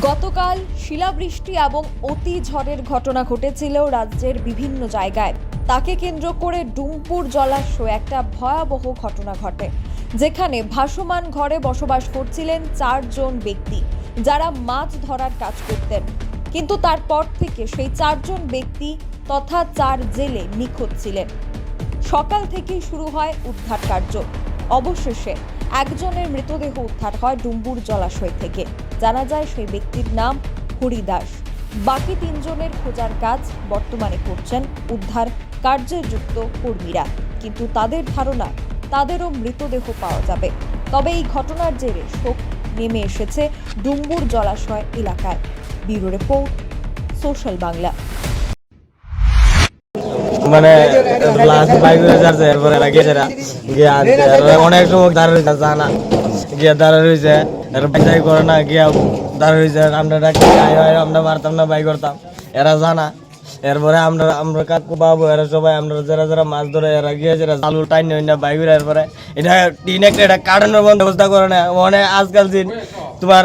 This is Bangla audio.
গতকাল শিলাবৃষ্টি এবং অতি ঝড়ের ঘটনা ঘটেছিল রাজ্যের বিভিন্ন জায়গায়। তাকে কেন্দ্র করে ডুমপুর জলাশয় একটা ভয়াবহ ঘটনা ঘটে, যেখানে ভাসমান ঘরে বসবাস করছিলেন চারজন ব্যক্তি, যারা মাছ ধরার কাজ করতেন। কিন্তু তারপর থেকে সেই চারজন ব্যক্তি তথা চার জেলে নিখোঁজ ছিলেন। সকাল থেকেই শুরু হয় উদ্ধার কার্য। অবশেষে একজনের মৃতদেহ উদ্ধার হয় ডুম্বুর জলাশয় থেকে। জানা যায় সেই ব্যক্তির নাম হরিদাস বাকি তিনজনের খোঁজার কাজ বর্তমানে করছেন উদ্ধার কার্যে যুক্ত কর্মীরা। কিন্তু তাদের ধারণা, তাদেরও মৃতদেহ পাওয়া যাবে। তবে এই ঘটনার জেরে শোক নেমে এসেছে ডুম্বুর জলাশয় এলাকায়। Bureau report social Bangla. মানে লাস্ট বাইক যাচ্ছে, এরপরে এরা। গিয়ে অনেক সময় দাঁড়া রয়েছে জানা গিয়ে দাঁড়া রয়েছে বাইক করে না, গিয়ে দাঁড়া রয়েছে আমরা ডাকি আমরা মারতাম না বাই করতাম। এরা জানা এরপরে আমরা আমরা কাকু বাবু, এরা সবাই, আমরা যারা যারা মাছ ধরে, এরা গিয়েছে চালু টাইন নই না, বাইক এরপরে এটা টিন একটা এটা কাটানোর বন্ধ ব্যবস্থা করে না। মানে আজকাল দিন তোমার